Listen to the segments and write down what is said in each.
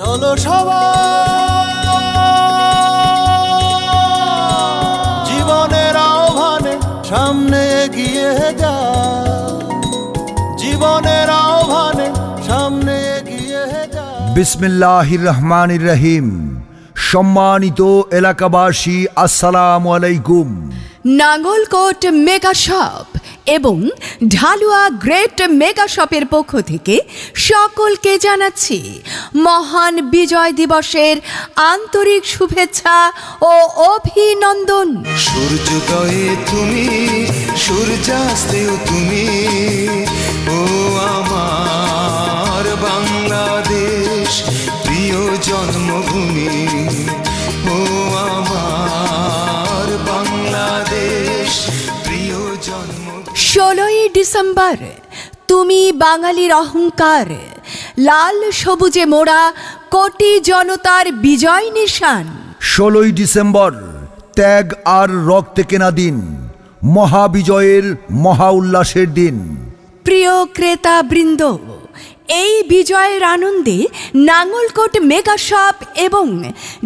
চলো সবাই। জীবনের আহ্বানে সামনে এগিয়ে যা। জীবনের আহ্বানে সামনে এগিয়ে যা। বিসমিল্লাহির রহমানির রহিম। সম্মানিত এলাকাবাসী আসসালামু আলাইকুম। Nangalkot mega shop. এবং ঢালুয়া গ্রেট মেগা শপের পক্ষ থেকে সকলকে জানাচ্ছি, মহান বিজয় দিবসের আন্তরিক শুভেচ্ছা ও অভিনন্দন। সূর্যোদয়ে তুমি, সূর্যাস্তেও তুমি, ও আমার বাংলাদেশ, প্রিয় জন্মভূমি, ও আমার ষোলোই ডিসেম্বর তুমি বাঙালির অহংকার। লাল সবুজে মোড়া কোটি জনতার বিজয় নিশান। ষোলোই ডিসেম্বর ত্যাগ আর রক্তে কেনা দিন মহাবিজয়ের মহা উল্লাসের দিন। প্রিয় ক্রেতা বৃন্দ এই বিজয়ের আনন্দে নাঙ্গলকোট মেগা শপ এবং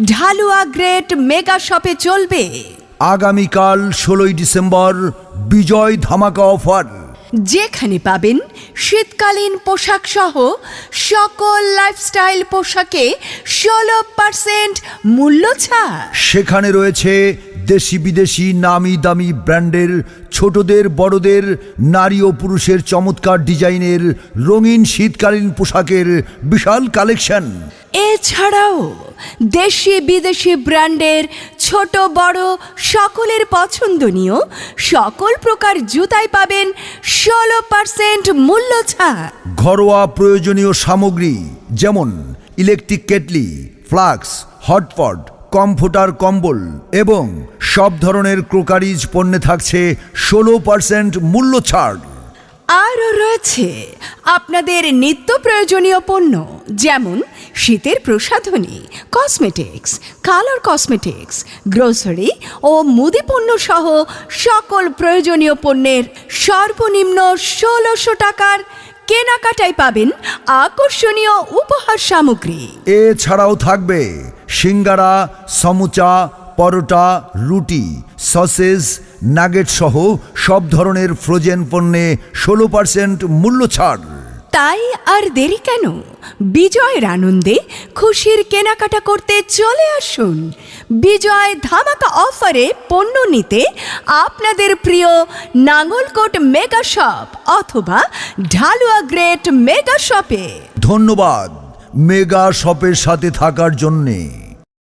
ঢালুয়া গ্রেট মেগা শপে চলবে। আগামীকাল ষোলোই ডিসেম্বর বিজয় ধামাকা অফার। যেখানে পাবেন শীতকালীন পোশাক সহ সকল লাইফস্টাইল পোশাকে ষোলো পার্সেন্ট মূল্য ছাড়। সেখানে রয়েছে দেশি বিদেশি নামি দামি ব্র্যান্ডের ছোটদের বড়দের নারী ও পুরুষের চমৎকার ডিজাইনের রঙিন শীতকালীন পোশাকের বিশাল কালেকশন এছাড়াও দেশি বিদেশি ব্র্যান্ডের ছোট, বড়, সকলের পছন্দনীয়, সকল প্রকার জুতাই পাবেন ষোলো পার্সেন্ট মূল্য ছাড়। ঘরোয়া প্রয়োজনীয় সামগ্রী যেমন electric kettle flask hotpot comforter কম্বল এবং সব ধরনের ক্রোকারিজ পণ্যে থাকছে ষোলো পার্সেন্ট মূল্য ছাড়। আরও রয়েছে আপনাদের নিত্য প্রয়োজনীয় পণ্য, যেমন শীতের প্রসাধনী কসমেটিক্স কালার কসমেটিক্স গ্রোসারি ও মুদি পণ্য সহ সকল প্রয়োজনীয় পণ্যের সর্বনিম্ন ষোলোশো টাকার কেনাকাটায় পাবেন আকর্ষণীয় উপহার সামগ্রী। এছাড়াও থাকবে সিঙ্গারা, সমুচা, পরোটা, রুটি, সসেজ নাগেট সহ সব ধরনের ফ্রোজেন পণ্যে ষোলো পার্সেন্ট মূল্য ছাড়। তাই আর দেরি কেন? বিজয়ের আনন্দে খুশির কেনাকাটা করতে চলে আসুন। বিজয় ধামাকা অফারে পণ্য নিতে আপনাদের প্রিয় নাঙ্গলকোট মেগা শপ অথবা ঢালুয়া গ্রেট মেগা শপে। ধন্যবাদ মেগা শপের সাথে থাকার জন্যে।